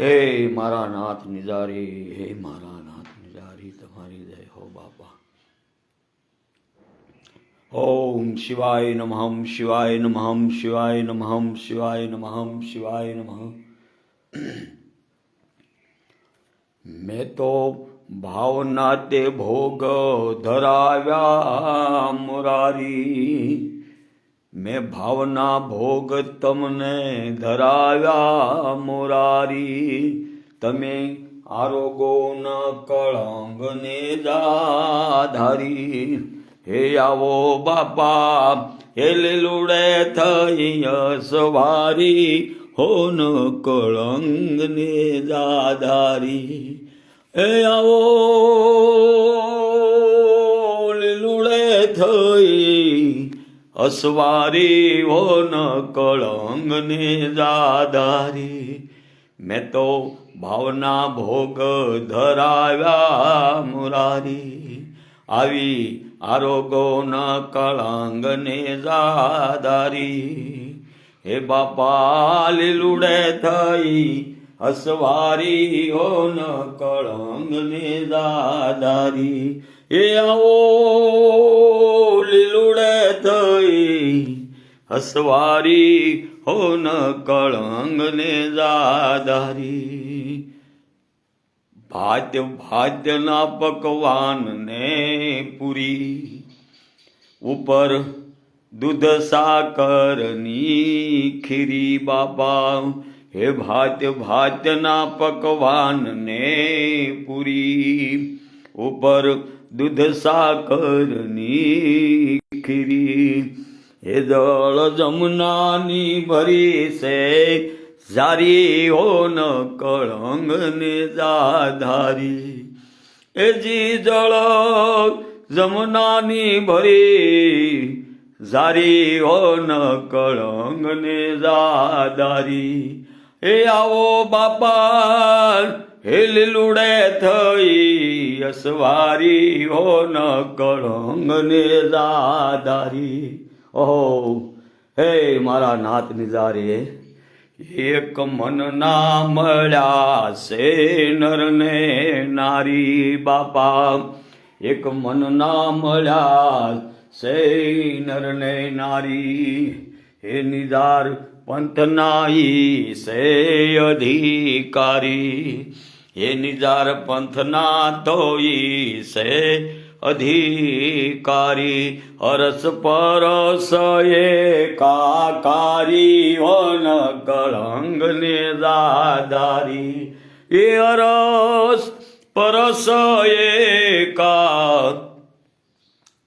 હે મારા નાથ નિજારી, હે મારા નાથ નિજારી, તમારી જય હો બાપા. ઓમ શિવાય નમઃ શિવાય નમઃ શિવાય નમઃ શિવાય નમઃ શિવાય નમઃ. મેં તો ભાવના તે ભોગ ધરાવ્યા, મુરારી. મેં ભાવના ભોગ તમને ધરાવ્યા, મોરારી. તમે આરોગો ન કળંગ ને ધારી હે આવો બાપા, હે લીલુડે થઈ સવારી હો ન કળંગ ને દાધારી હે આવો લીલુડે થઈ અસવારી હો ન કળંગ ને દાધારી મેં તો ભાવના ભોગ ધરાવ્યા મુરારી. આવી આરોગો ન કળંગ ને દાધારી હે બાપા, લીલુડે થઈ અસવારી હો ન કળંગ ને દાદારી એ આવો લીલુડે થઈ હસવારી હો ન કળંગ ને દાદારી ભાદ્ય ભાદ્યના પકવાન ને પૂરી ઉપર દૂધ સાકરની ખીરી બાપા. હે ભાત્ય ભાત્યના પકવાન ને પૂરી ઉપર દૂધ સાકરની ખીરી. એ દળ જમનાની ભરી છે જારી હો ન કળંગ ને જાધારી. એ જી જળ જમનાની ભરી ઝારી હો ન કળંગ ને દાદારી હે આવો બાપા હે લીલુડે થઈ અસવારી હો ન કળંગ ને દાદારી ઓહો, હે મારા નાથ નિજારે, એક મન ના મળ્યા છે નર ને નારી બાપા. એક મન ના મળ્યા સે નર ને નારી. હે નિદાર પંથનાઈ સે અધિકારી. હે નિદાર પંથના તોઈ સે અધિકારી, હરસ પરસ એ કાકારી ઓન કળંગ ને દાદારી. એ હરસ પરસ એકા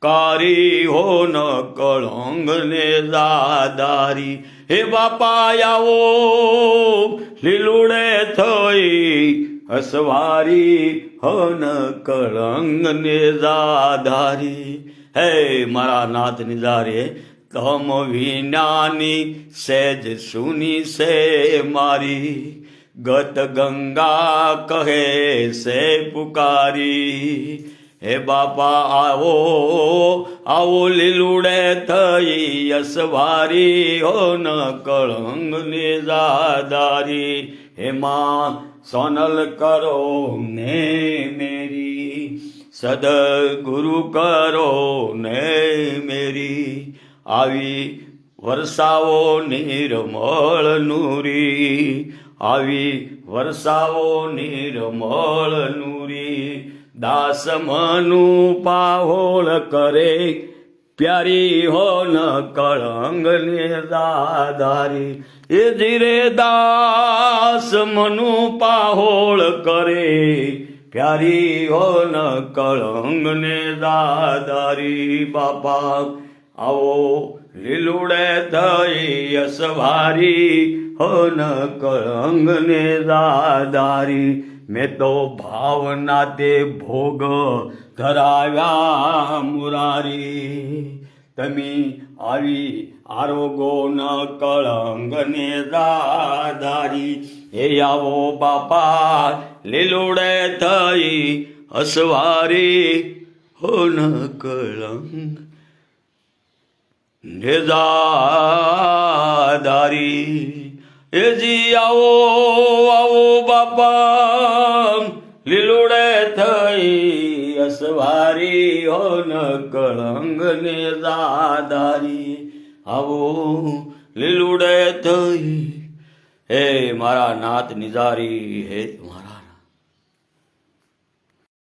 કારી હો ન કળંગ ને દાદારી. હે બાપા આવો, લીલુડે થઈ હસવારી હો ન કળંગ નિજાધારી હે મારા નાથ નિજારે તમ વિનાની સેજ સુની સે મારી. ગત ગંગા કહે સે પુકારી. હે બાપા, આવો આવો લીલુડે થઈ અસવારી હો ન કળંગ નિજાધારી હે માં સોનલ કરો ને મેરી સદ ગુરુ કરો ને મેરી. આવી વરસાવો નિર્મળ નૂરી, આવી વરસાવો નિર્મળ નૂરી. દાસ મનુ પાહોળ કરે પ્યારી હો ન કળંગ ને દાદારી. એ જીરે દાસ મનુ પાહોળ કરે. પ્યારી હો ન કળંગ ને દાદારી. બાપા, આવો લીલુડે થઈ અસવારી. હો ન કળંગ ને દાદારી. મેં તો ભાવના તે ભોગ ધરાવ્યા મુરારી. તમે આવી આરોગો ન કળંગ ને દાદારી હે આવો બાપા, લીલુડે થઈ હસવારી. હો ન કળંગ નિદાદારી એ જી આવો આવો બાપા થઈ અસવારી હો ન કળંગ ને દાદારી. આવો, લીલુડે થઈ. હે મારા નાથ નિજારી, હે મારા